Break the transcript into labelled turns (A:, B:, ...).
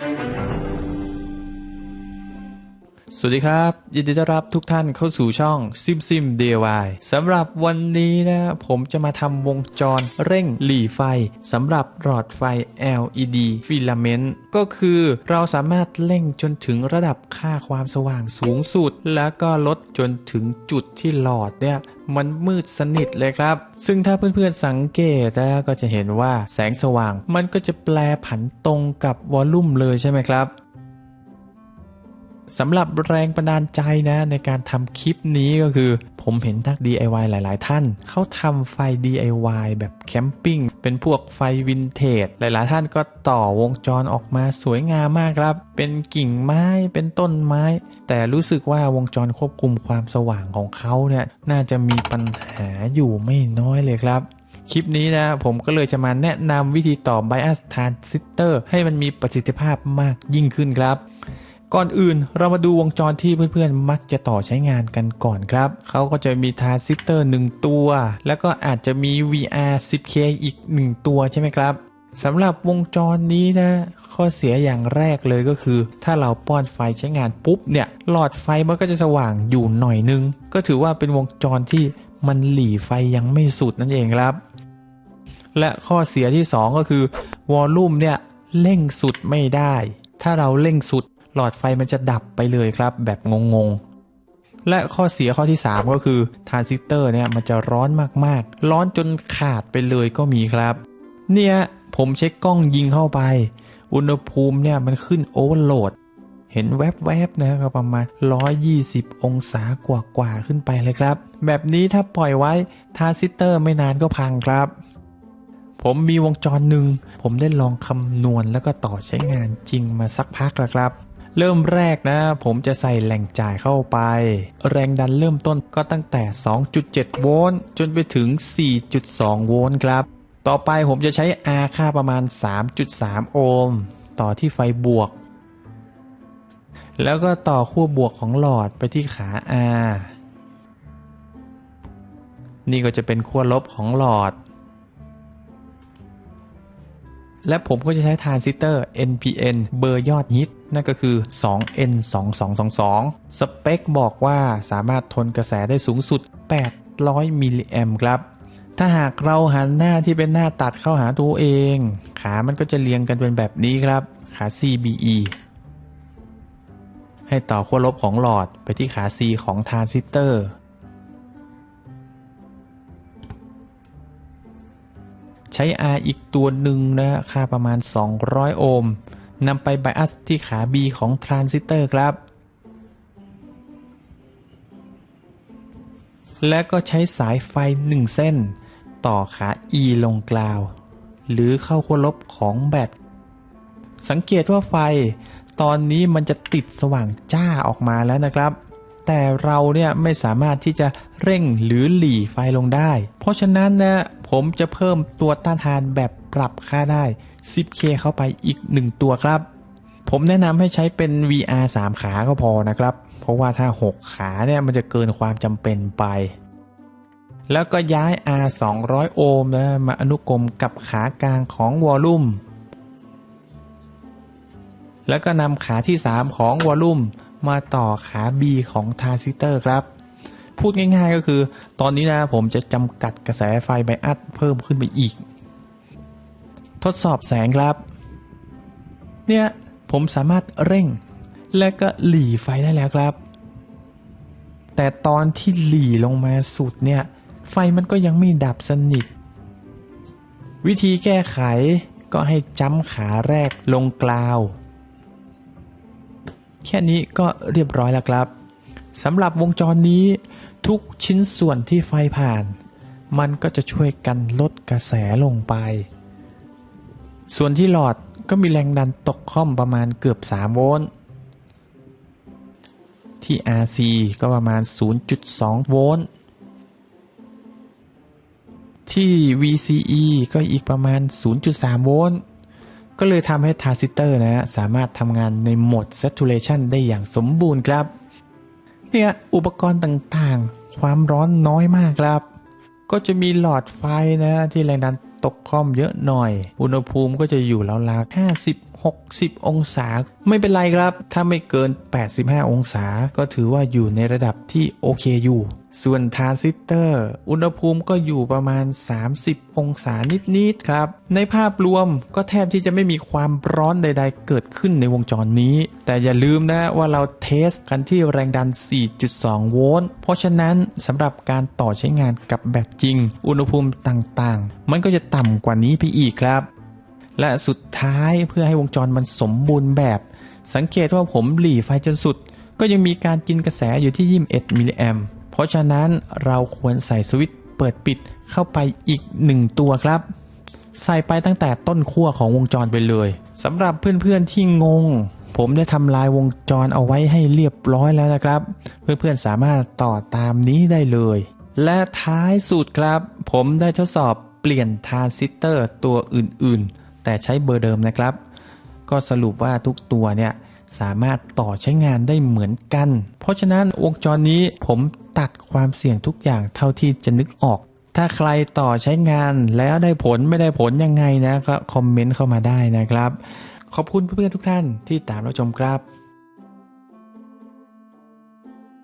A: Thank you. สวัสดีครับ ยินดีต้อนรับทุกท่านเข้าสู่ช่อง Sim Sim DIY สำหรับวันนี้นะ ผมจะมาทำวงจรเร่งหลีไฟสำหรับหลอดไฟ LED ฟิลาเมนต์ก็คือเราสามารถเร่งจนถึงระดับค่าความสว่างสูงสุด แล้วก็ลดจนถึงจุดที่หลอดเนี่ยมันมืดสนิทเลยครับ ซึ่งถ้าเพื่อนๆสังเกตนะก็จะเห็นว่าแสงสว่าง มันก็จะแปลผันตรงกับวอลลุ่มเลยใช่ไหมครับ สำหรับแรงบันดาลใจนะในการทำคลิปนี้ก็คือ ผมเห็นนัก DIY หลาย ๆ ท่าน เขาทำไฟ DIY แบบแคมปิ้งเป็นพวกไฟวินเทจ หลาย ๆ ท่านก็ต่อวงจรออกมาสวยงามมากครับ เป็นกิ่งไม้เป็นต้นไม้ แต่รู้สึกว่าวงจรควบคุมความสว่างของเขาเนี่ยน่าจะมีปัญหาอยู่ไม่น้อยเลยครับคลิปนี้นะผมก็เลยจะมาแนะนำวิธีต่อ bias transistor ให้มันมีประสิทธิภาพมากยิ่งขึ้นครับ ก่อนอื่นเรามาดูวงจรที่เพื่อนๆ มักจะต่อใช้งานกันก่อนครับ เขาก็จะมีทราซิสเตอร์ 1 ตัว แล้วก็อาจจะมี VR 10K อีก 1 ตัวใช่ไหมครับสำหรับวงจรนี้นะ ข้อเสียอย่างแรกเลยก็คือ ถ้าเราป้อนไฟใช้งานปุ๊บเนี่ย หลอดไฟมันก็จะสว่างอยู่หน่อยนึง ก็ถือว่าเป็นวงจรที่มันหลีไฟยังไม่สุดนั่นเองครับ และข้อเสียที่ 2 ก็คือวอลลุ่มเนี่ยเร่งสุดไม่ได้ ถ้าเราเร่งสุด หลอดไฟมันจะดับไปเลยครับ แบบงงๆ และข้อเสียข้อที่ 3 ก็คือทรานซิสเตอร์เนี่ยมันจะร้อนมากๆ ร้อนจนขาดไปเลยก็มีครับ เนี่ยผมเช็คกล้องยิงเข้าไป อุณหภูมิเนี่ยมันขึ้นโอเวอร์โหลดเห็นแวบๆนะก็ประมาณ 120 องศากว่าๆขึ้นไปเลยครับ แบบนี้ถ้าปล่อยไว้ทราซิสเตอร์ไม่นานก็พังครับ ผมมีวงจรหนึ่ง ผมได้ลองคำนวณแล้วก็ต่อใช้งานจริงมาสักพักแล้วครับ เริ่มแรกนะ ผมจะใส่แหล่งจ่ายเข้าไป แรงดันเริ่มต้นก็ตั้งแต่ 2.7 โวลต์จนไปถึง 4.2 โวลต์ครับ ต่อไปผมจะใช้ R ค่าประมาณ 3.3 โอห์ม ต่อที่ไฟบวก แล้วก็ต่อขั้วบวกของหลอดไปที่ขา R นี่ก็จะเป็นขั้วลบของหลอด และผมก็จะใช้ทรานซิสเตอร์ NPN เบอร์ยอดฮิต นั่นก็คือ 2N2222 สเปคบอกว่าสามารถทนกระแสได้สูงสุด 800 มิลลิแอมครับ ถ้าหากเราหันหน้าที่เป็นหน้าตัดเข้าหาตัวเอง ขามันก็จะเรียงกันเป็นแบบนี้ครับ ขา CBE ให้ต่อขั้วลบของหลอดไปที่ขา C ของทรานซิสเตอร์ ช้ R อีกตัวหนึ่งนะ ค่าประมาณ 200 โอห์มนำไปไบอัสที่ขา B ของทรานซิสเตอร์ครับ และก็ใช้สายไฟ 1 เส้น ต่อขา E ลงกลาว หรือเข้าขั้วลบของแบต สังเกตว่าไฟ ตอนนี้มันจะติดสว่างจ้าออกมาแล้วนะครับ แต่เราเนี่ยไม่สามารถที่จะเร่งหรือหลีไฟลงได้ เพราะฉะนั้นนะผมจะเพิ่มตัวต้านทานแบบปรับค่าได้ 10K เข้าไปอีก 1 ตัวครับ ผมแนะนำให้ใช้เป็น VR 3 ขาก็พอนะครับ เพราะว่าถ้า 6 ขาเนี่ยมันจะเกินความจำเป็นไป แล้วก็ย้าย R 200โอห์มนะมาอนุกรมกับขากลางของวอลลุ่ม แล้วก็นำขาที่ 3 ของวอลลุ่ม มาต่อขา B ของทราซิเตอร์ครับ พูดง่ายๆก็คือ ตอนนี้นะผมจะจำกัดกระแสไฟไบอัสเพิ่มขึ้นไปอีก ทดสอบแสงครับ เนี่ยผมสามารถเร่งและก็หลีไฟได้แล้วครับ แต่ตอนที่หลีลงมาสุดเนี่ย ไฟมันก็ยังไม่ดับสนิท วิธีแก้ไขก็ให้จ้ำขาแรกลงกลาว แค่นี้ก็เรียบร้อยแล้วครับสำหรับวงจรนี้ทุกชิ้นส่วนที่ไฟผ่าน มันก็จะช่วยกันลดกระแสลงไป ส่วนที่หลอดก็มีแรงดันตกค่อมประมาณเกือบ 3 โวลต์ ที่ RC ก็ประมาณ 0.2 โวลต์ ที่ VCE ก็อีกประมาณ 0.3 โวลต์ ก็เลยทำให้ทราซิเตอร์นะฮะสามารถทำงานในโหมด saturation ได้อย่างสมบูรณ์ครับ เนี่ยอุปกรณ์ต่างๆ ความร้อนน้อยมากครับ ก็จะมีหลอดไฟนะที่แรงดันตกค่อมเยอะหน่อย อุณหภูมิก็จะอยู่ราวๆ60 องศา ไม่เป็นไรครับ ถ้าไม่เกิน 85 องศา ก็ถือว่าอยู่ในระดับที่โอเคอยู่ ส่วนทรานซิสเตอร์ อุณหภูมิก็อยู่ประมาณ 30 องศานิด ๆ ครับ ในภาพรวมก็แทบที่จะไม่มีความร้อนใด ๆ เกิดขึ้นในวงจรนี้ แต่อย่าลืมนะว่าเราเทสกันที่แรงดัน 4.2 โวลต์ เพราะฉะนั้นสำหรับการต่อใช้งานกับแบบจริง อุณหภูมิต่าง ๆ มันก็จะต่ำกว่านี้ไปอีกครับ และสุดท้ายเพื่อให้วงจรมันสมบูรณ์แบบ สังเกตว่าผมหลีไฟจนสุด ก็ยังมีการกินกระแสอยู่ที่ 21 มิลลิแอมป์ ราะฉะนั้นเราควรใส่สวิตช์เปิดปิดเข้าไปอีก 1 ตัวครับ ใส่ไปตั้งแต่ต้นขั้วของวงจรไปเลยสำหรับเพื่อนๆที่งง ผมได้ทำลายวงจรเอาไว้ให้เรียบร้อยแล้วนะครับ เพื่อนๆสามารถต่อตามนี้ได้เลย และท้ายสุดครับ ผมได้ทดสอบเปลี่ยนทรานซิสเตอร์ตัวอื่นๆ แต่ใช้เบอร์เดิมนะครับ ก็สรุปว่าทุกตัวเนี่ยสามารถต่อใช้งานได้เหมือนกัน เพราะฉะนั้นวงจรนี้ผม ตัดความเสี่ยงทุกอย่างเท่าที่จะนึกออก ถ้าใครต่อใช้งานแล้วได้ผลไม่ได้ผลยังไงนะก็คอมเมนต์เข้ามาได้นะครับ ขอบคุณเพื่อนๆทุกท่านที่ตามรับชมครับ